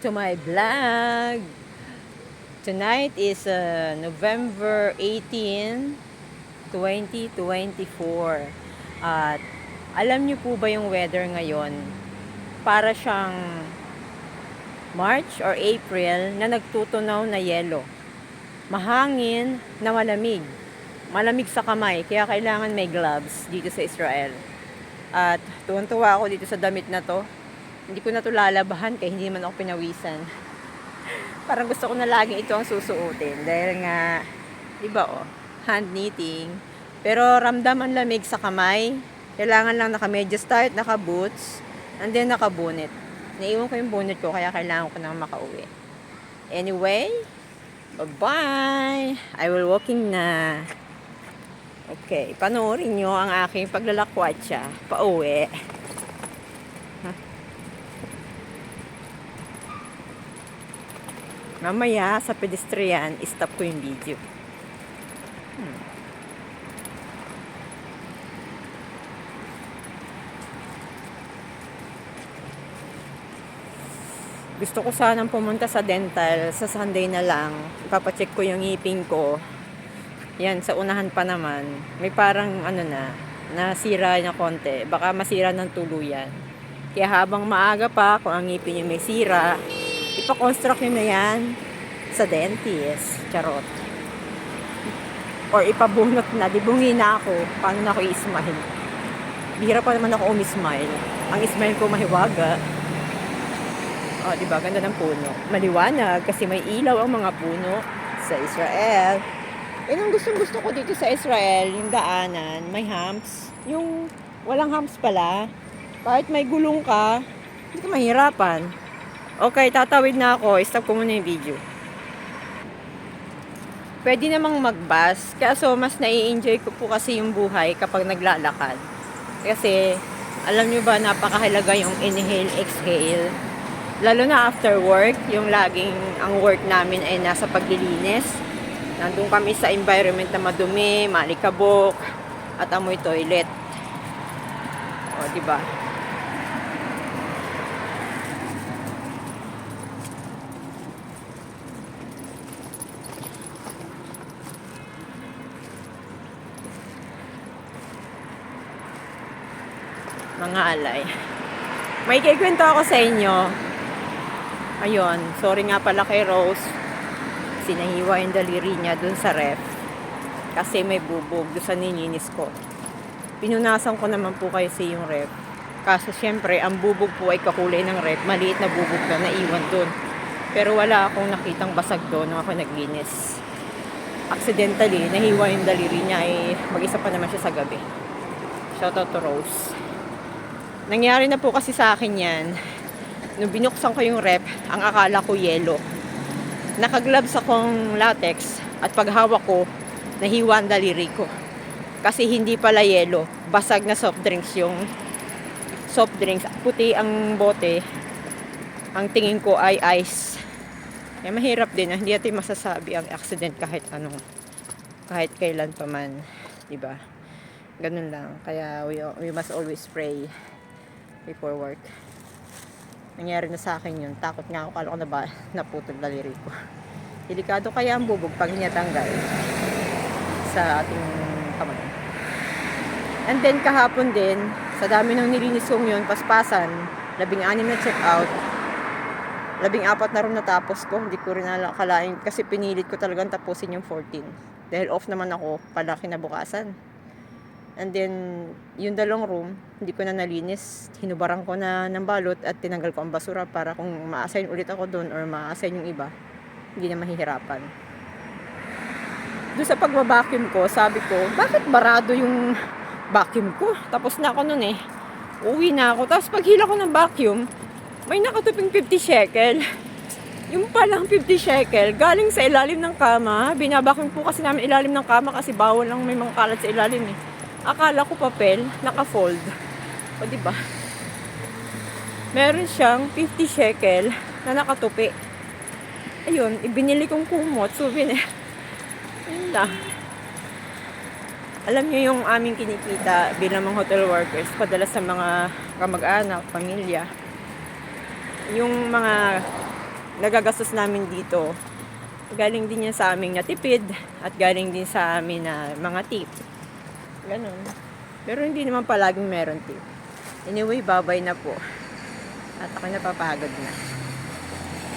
to my vlog. Tonight is uh, November 18, 2024. At alam niyo po ba yung weather ngayon? Para siyang March or April na nagtutunaw na yelo. Mahangin na malamig. Malamig sa kamay, kaya kailangan may gloves dito sa Israel. At tuwan-tuwa ako dito sa damit na to. Hindi ko na to lalabahan kaya hindi man ako pinawisan. Parang gusto ko na lagi ito ang susuotin. Dahil nga, di ba oh, hand knitting. Pero ramdam ang lamig sa kamay. Kailangan lang naka-medyas tight, naka-boots, and then naka-bonnet. Naiwan ko yung bonnet ko kaya kailangan ko nang makauwi. Anyway, bye-bye! I will walking na. Okay, panoorin nyo ang aking paglalakwatsa pauwi. Mamaya sa pedestrian, stop ko yung video. Hmm. Gusto ko sanang pumunta sa dental sa Sunday na lang. Ipapacheck ko yung ngipin ko. Yan, sa unahan pa naman. May parang ano na, nasira na konti. Baka masira ng tuluyan. Kaya habang maaga pa, kung ang ngipin yung may sira, ipakonstruct nyo na yan sa dentist. Charot. Or ipabunot na. Di bungi na ako. Paano na ako i-smile? Bihira pa naman ako umismile. Ang smile ko mahiwaga. Oh, di ba? Ganda ng puno. Maliwanag kasi may ilaw ang mga puno sa Israel. Yun ang gustong gusto ko dito sa Israel, yung daanan, may humps. Yung walang humps pala, kahit may gulong ka, hindi ka mahirapan. Okay, tatawid na ako. Stop ko muna yung video. Pwede namang mag-bus, kaso mas nai-enjoy ko po kasi yung buhay kapag naglalakad. Kasi, alam nyo ba, napakahalaga yung inhale, exhale. Lalo na after work, yung laging ang work namin ay nasa paglilinis. Nandun kami sa environment na madumi, malikabok, at amoy toilet. O, di ba? Mga alay. May kikwento ako sa inyo. Ayun, sorry nga pala kay Rose. Sinahiwa yung daliri niya dun sa ref. Kasi may bubog doon sa nininis ko. Pinunasan ko naman po kasi yung ref. Kaso syempre, ang bubog po ay kakulay ng ref. Maliit na bubog na naiwan dun. Pero wala akong nakitang basag doon nung ako naglinis. Accidentally, nahiwa yung daliri niya ay mag-isa pa naman siya sa gabi. Shoutout to Rose. Nangyari na po kasi sa akin yan. Nung binuksan ko yung rep, ang akala ko yelo. Nakagloves akong latex at paghawak ko, nahiwa ang daliri ko. Kasi hindi pala yelo, basag na soft drinks yung soft drinks. Puti ang bote. Ang tingin ko ay ice. Kaya mahirap din, hindi natin masasabi ang accident kahit anong kahit kailan pa man, 'di ba? Ganun lang. Kaya we, we must always pray before work. Nangyari na sa akin yun. Takot nga ako. Kala ko na ba naputol daliri ko. Delikado kaya ang bubog pag hinatanggal sa ating kamay. And then kahapon din, sa dami ng nilinis kong yun, paspasan, labing anim na check out, labing apat na room natapos ko. Hindi ko rin nakalain kasi pinilit ko talagang tapusin yung 14. Dahil off naman ako pala kinabukasan. And then, yung dalawang room, hindi ko na nalinis. Hinubaran ko na ng balot at tinanggal ko ang basura para kung ma-assign ulit ako doon or ma-assign yung iba, hindi na mahihirapan. Doon sa pagbabacuum ko, sabi ko, bakit barado yung vacuum ko? Tapos na ako noon eh. Uwi na ako. Tapos paghila ko ng vacuum, may nakatuping 50 shekel. Yung palang 50 shekel, galing sa ilalim ng kama. Binabacuum po kasi namin ilalim ng kama kasi bawal lang may mga kalat sa ilalim eh. Akala ko papel, naka-fold. O, di ba? Meron siyang 50 shekel na nakatupi. Ayun, ibinili kong kumot, souvenir. Ayun lang. Alam niyo yung aming kinikita bilang mga hotel workers, padalas sa mga kamag-anak, pamilya. Yung mga nagagastos namin dito, galing din yan sa aming natipid at galing din sa amin na mga tip. Ganon. Pero hindi naman palaging meron tip. Anyway, babay na po. At ako napapagod na.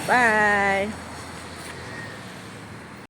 Bye!